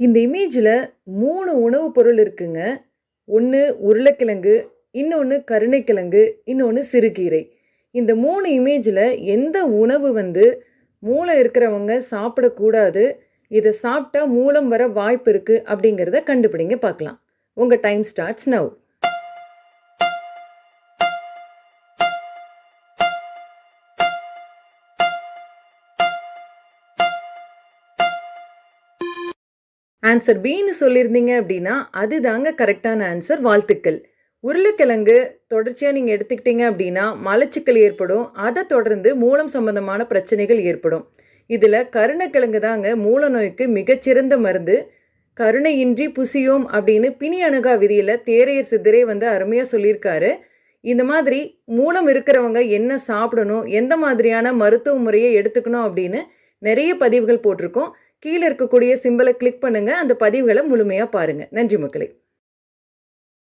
இந்த இமேஜில் மூணு உணவுப் பொருள் இருக்குங்க. ஒன்று உருளைக்கிழங்கு இன்னொன்று கருணைக்கிழங்கு இன்னொன்று சிறுகீரை. இந்த மூணு இமேஜில் எந்த உணவு வந்து மூளை இருக்கிறவங்க சாப்பிடக்கூடாது இதை சாப்பிட்டா மூலம் வர வாய்ப்பு இருக்குது அப்படிங்கிறத கண்டுபிடிங்க பார்க்கலாம். உங்கள் டைம் ஸ்டார்ட்ஸ் நவ் ஆன்சர் பின்னு சொல்லியிருந்தீங்க அப்படின்னா அதுதாங்க கரெக்டான ஆன்சர் வாழ்த்துக்கள். உருளைக்கிழங்கு தொடர்ச்சியாக நீங்கள் எடுத்துக்கிட்டீங்க அப்படின்னா மலச்சிக்கல் ஏற்படும். அதை தொடர்ந்து மூலம் சம்பந்தமான பிரச்சனைகள் ஏற்படும். இதில் கருணைக்கிழங்கு தாங்க மூல நோய்க்கு மிகச்சிறந்த மருந்து. கருணையின்றி புசியோம் அப்படின்னு பிணி அணுகா விதியில் தேரையர் சித்தரே வந்து அருமையாக சொல்லியிருக்காரு. இந்த மாதிரி மூலம் இருக்கிறவங்க என்ன சாப்பிடணும் எந்த மாதிரியான மருத்துவ முறையை எடுத்துக்கணும் அப்படின்னு நிறைய பதிவுகள் போட்டிருக்கோம். கீழே இருக்கக்கூடிய சிம்பிளை கிளிக் பண்ணுங்கள் அந்த பதிவுகளை முழுமையாக பாருங்கள் நன்றி மக்களே.